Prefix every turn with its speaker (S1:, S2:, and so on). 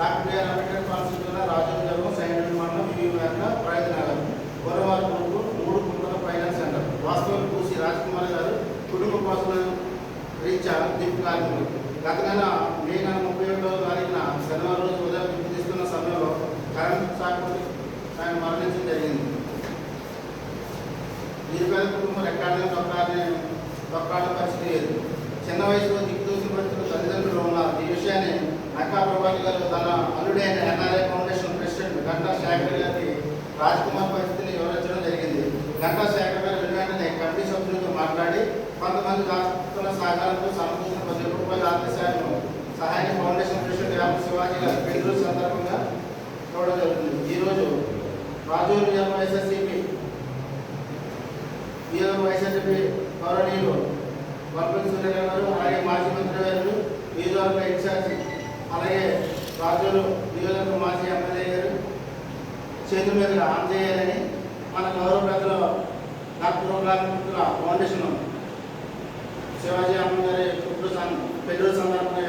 S1: Doctor BR Ambedkar constitution Rajendra Nagaram మండలం వివిధ ప్రయత్నాలు మూడు కుంటల ఫైనాన్స్ సెంటర్ వాస్తవం చూసి రాజ్ కుమార్ గారు కుటుంబ కోసం రీత్యా దింపు కార్మికులు గత నెల మే నెల ముప్పై ఒకటో తారీఖున శనివారం రోజు ఉదయం దింపు తీసుకున్న సమయంలో కరెంట్ షాక్ ఆయన మరణించడం జరిగింది నిరుపేద కుటుంబం రెక్కాడిన దొక్కాడిన దొక్కాడిన పరిస్థితి లేదు చిన్న వయసులో దిక్కు ఉన్నారు ఈ విషయాన్ని అక్కా ప్రభాకర్ గారు తన అల్లుడైన NRI foundation president Ganta Sekhar గారికి రాజ్ కుమార్ పరిస్థితిని వివరించడం జరిగింది. గంటా శేఖర్ గారు వెంటనే కమిటీ సభ్యులతో మాట్లాడి కొంతమంది దాస్తుల సహకారంతో సమకూర్చిన పది రూపాయల ఆర్థిక సాయం సహాయ ఫౌండేషన్ ప్రెసిడెంట్ యామ శివాజీ గారు పెళ్ళి సందర్భంగా చూడడం జరుగుతుంది. ఈరోజు రాజూరు వైఎస్ఎస్సిపి ఈరోజు వైఎస్ఆర్సీపీ గౌరవనీయులు వర్పల్ సూర్య గారు అలాగే మాజీ మంత్రి గారు నియోజకవర్గ ఇన్ఛార్జి అలాగే రాజులు నియోజకవర్గ మాజీ ఎమ్మెల్యే గారు చేతుల మీదుగా ఆన్ మన గౌరవ పెద్దలు డాక్టర్ ఫౌండేషన్ శివాజీ అమ్మ గారి పుట్టు సం పెళ్ళి సందర్భంగా